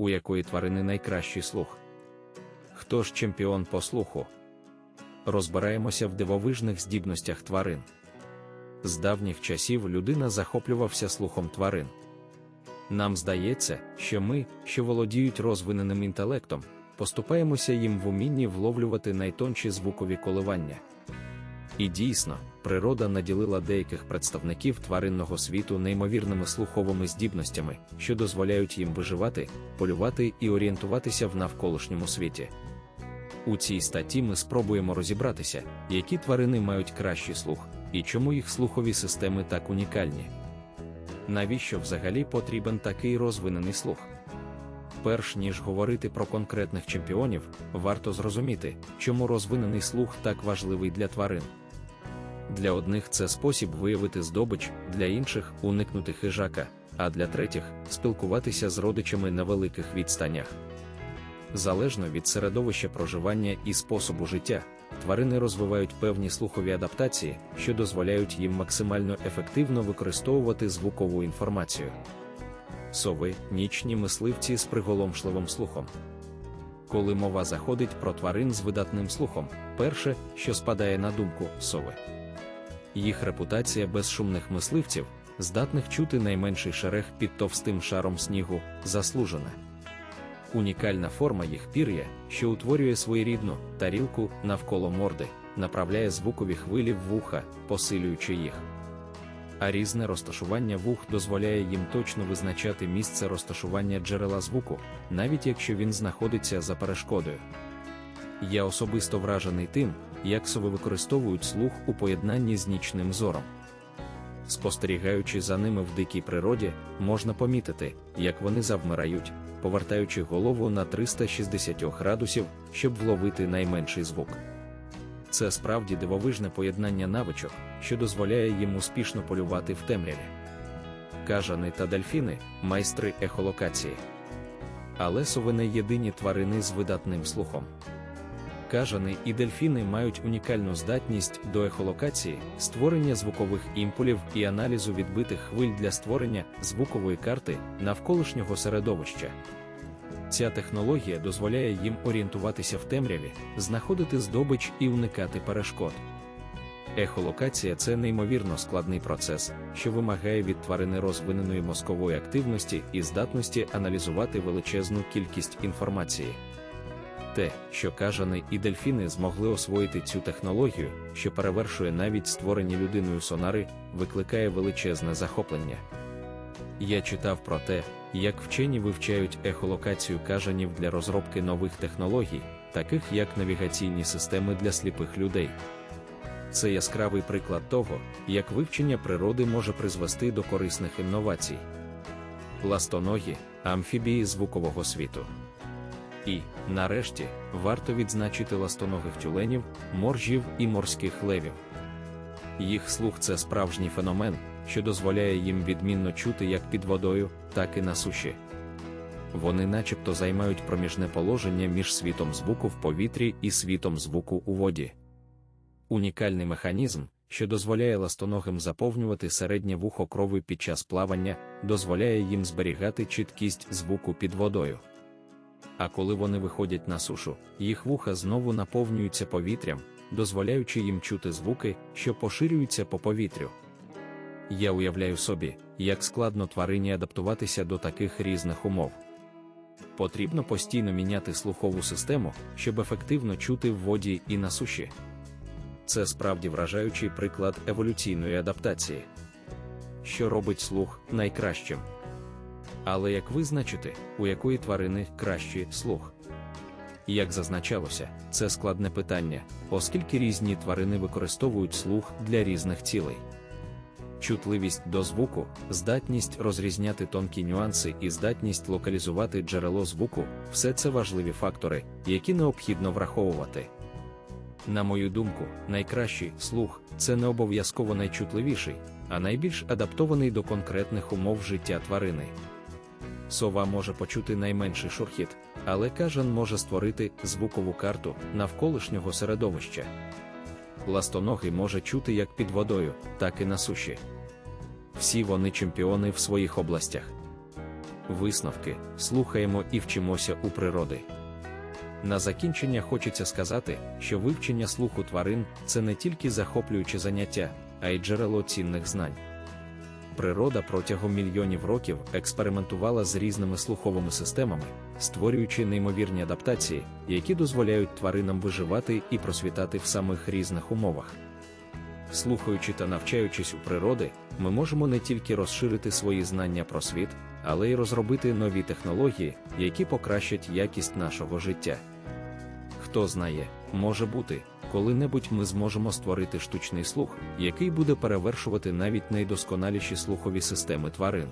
у якої тварини найкращий слух? Хто ж чемпіон по слуху? Розбираємося в дивовижних здібностях тварин. З давніх часів людина захоплювався слухом тварин. Нам здається, що ми, що володіють розвиненим інтелектом, поступаємося їм в умінні вловлювати найтонші звукові коливання. І дійсно, природа наділила деяких представників тваринного світу неймовірними слуховими здібностями, що дозволяють їм виживати, полювати і орієнтуватися в навколишньому світі. У цій статті ми спробуємо розібратися, які тварини мають кращий слух і чому їх слухові системи так унікальні. Навіщо взагалі потрібен такий розвинений слух? Перш ніж говорити про конкретних чемпіонів, варто зрозуміти, чому розвинений слух так важливий для тварин. Для одних це спосіб виявити здобич, для інших уникнути хижака, а для третіх спілкуватися з родичами на великих відстанях. Залежно від середовища проживання і способу життя, тварини розвивають певні слухові адаптації, що дозволяють їм максимально ефективно використовувати звукову інформацію. Сови нічні мисливці з приголомшливим слухом. Коли мова заходить про тварин з видатним слухом, перше, що спадає на думку сови. Їх репутація безшумних мисливців, здатних чути найменший шерех під товстим шаром снігу, заслужена. Унікальна форма їх пір'я, що утворює своєрідну тарілку навколо морди, направляє звукові хвилі в вуха, посилюючи їх. А різне розташування вух дозволяє їм точно визначати місце розташування джерела звуку, навіть якщо він знаходиться за перешкодою. Я особисто вражений тим, як сови використовують слух у поєднанні з нічним зором. Спостерігаючи за ними в дикій природі, можна помітити, як вони завмирають, повертаючи голову на 360 градусів, щоб вловити найменший звук. Це справді дивовижне поєднання навичок, що дозволяє їм успішно полювати в темряві. Кажани та дельфіни майстри ехолокації. Але сови не єдині тварини з видатним слухом. Кажани і дельфіни мають унікальну здатність до ехолокації, створення звукових імпулів і аналізу відбитих хвиль для створення звукової карти навколишнього середовища. Ця технологія дозволяє їм орієнтуватися в темряві, знаходити здобич і уникати перешкод. Ехолокація це неймовірно складний процес, що вимагає від тварини розвиненої мозкової активності і здатності аналізувати величезну кількість інформації. Те, що кажани і дельфіни змогли освоїти цю технологію, що перевершує навіть створені людиною сонари, викликає величезне захоплення. Я читав про те, як вчені вивчають ехолокацію кажанів для розробки нових технологій, таких як навігаційні системи для сліпих людей. Це яскравий приклад того, як вивчення природи може призвести до корисних інновацій. Ластоногі амфібії звукового світу. І, нарешті, варто відзначити ластоногих тюленів, моржів і морських левів. Їх слух це справжній феномен, що дозволяє їм відмінно чути як під водою, так і на суші. Вони начебто займають проміжне положення між світом звуку в повітрі і світом звуку у воді. Унікальний механізм, що дозволяє ластоногим заповнювати середнє вухо крови під час плавання, дозволяє їм зберігати чіткість звуку під водою. А коли вони виходять на сушу, їх вуха знову наповнюються повітрям, дозволяючи їм чути звуки, що поширюються по повітрю. Я уявляю собі, як складно тварині адаптуватися до таких різних умов. Потрібно постійно міняти слухову систему, щоб ефективно чути в воді і на суші. Це справді вражаючий приклад еволюційної адаптації, що робить слух найкращим. Але як визначити, у якої тварини кращий слух? Як зазначалося, це складне питання, оскільки різні тварини використовують слух для різних цілей. Чутливість до звуку, здатність розрізняти тонкі нюанси і здатність локалізувати джерело звуку все це важливі фактори, які необхідно враховувати. На мою думку, найкращий слух це не обов'язково найчутливіший, а найбільш адаптований до конкретних умов життя тварини. Сова може почути найменший шурхіт, але кажан може створити звукову карту навколишнього середовища. Ластоногий може чути як під водою, так і на суші. Всі вони чемпіони в своїх областях. висновки, слухаємо і вчимося у природи. На закінчення хочеться сказати, що вивчення слуху тварин це не тільки захоплююче заняття, а й джерело цінних знань. Природа протягом мільйонів років експериментувала з різними слуховими системами, створюючи неймовірні адаптації, які дозволяють тваринам виживати і просвітати в самих різних умовах. Слухаючи та навчаючись у природи, ми можемо не тільки розширити свої знання про світ, але й розробити нові технології, які покращать якість нашого життя. Хто знає, може бути, коли-небудь ми зможемо створити штучний слух, який буде перевершувати навіть найдосконаліші слухові системи тварин.